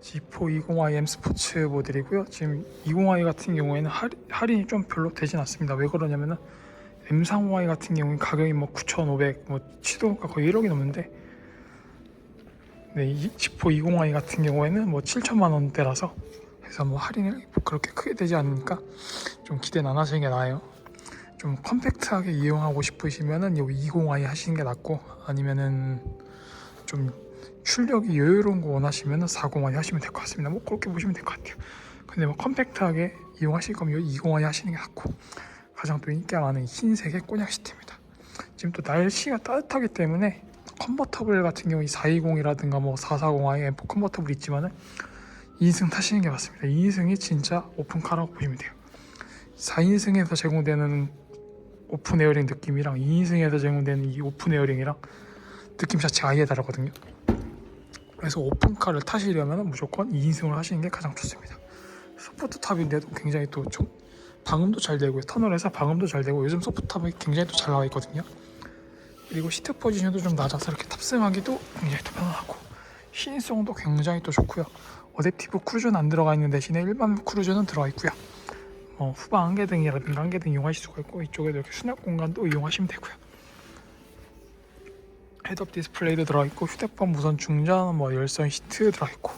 지포 20i M 스포츠 모델이고요. 지금 20i 같은 경우에는 할인, 할인이 좀 별로 되진 않습니다. 왜 그러냐면은 M35i 같은 경우는 가격이 뭐 9,500, 뭐 시도가 거의 1억이 넘는데 네, 이 지포 20i 같은 경우에는 뭐 7천만 원대라서 그래서 뭐 할인이 그렇게 크게 되지 않으니까 좀 기대는 안 하시는 게 나아요. 좀 컴팩트하게 이용하고 싶으시면은 요 20i 하시는 게 낫고 아니면은 좀 출력이 여유로운 거 원하시면은 40i 하시면 될 것 같습니다. 뭐 그렇게 보시면 될 것 같아요. 근데 뭐 컴팩트하게 이용하실 거면 요 20i 하시는 게 낫고 가장 또 인기가 많은 이 흰색의 꼬냑 시트입니다. 지금 또 날씨가 따뜻하기 때문에 컨버터블 같은 경우 이 420이라든가 뭐 440i M4 컨버터블 있지만은 2인승 타시는 게 맞습니다. 2인승이 진짜 오픈카라고 보시면 돼요. 4인승에서 제공되는 오픈 에어링 느낌이랑 2인승에서 제공되는 이 오픈 에어링이랑 느낌 자체가 아예 다르거든요. 그래서 오픈카를 타시려면 무조건 2인승을 하시는 게 가장 좋습니다. 소프트 탑인데도 굉장히 또 좀 방음도 잘 되고요. 터널에서 방음도 잘 되고 요즘 소프트 탑이 굉장히 또 잘 나와 있거든요. 그리고 시트 포지션도 좀 낮아서 이렇게 탑승하기도 굉장히 또 편하고 시인성도 굉장히 또 좋고요. 어댑티브 크루즈는 안 들어가 있는 대신에 일반 크루즈는 들어가 있고요. 어, 후방 안개등이라든가 안개등 이용하실 수가 있고 이쪽에도 이렇게 수납 공간도 이용하시면 되고요. 헤드업 디스플레이도 들어있고 휴대폰 무선 충전, 뭐 열선 시트 들어있고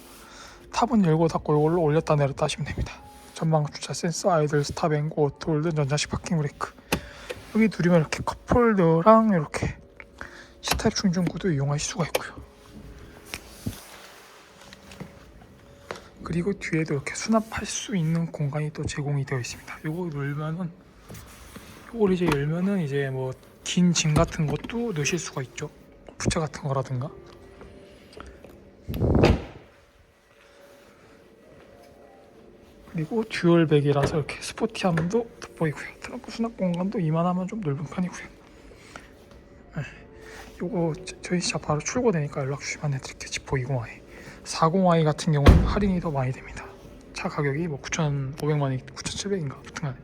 탑은 열고 닫고 이걸로 올렸다 내렸다 하시면 됩니다. 전방 주차 센서, 아이들 스탑 앵고, 오토홀드, 전자식 파킹 브레이크 여기 누르면 이렇게 컵홀더랑 이렇게 C타입 충전구도 이용하실 수가 있고요. 그리고 뒤에도 이렇게 수납할 수 있는 공간이 또 제공이 되어 있습니다. 요거 열면은 요걸 이제 열면은 이제 뭐 긴 짐 같은 것도 넣으실 수가 있죠. 부채 같은 거라든가. 그리고 듀얼백이라서 이렇게 스포티함도 돋보이고요. 트렁크 수납 공간도 이만하면 좀 넓은 편이고요. 네. 요거 저- 저희 차 바로 출고되니까 연락 주시면 해드릴게요. 지포 20i. 40i 같은 경우는 할인이 더 많이 됩니다. 차 가격이 뭐 9,500만 원, 9,700인가 아무튼 간에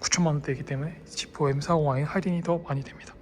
9천만 원대이기 때문에 지포 M40i는 할인이 더 많이 됩니다.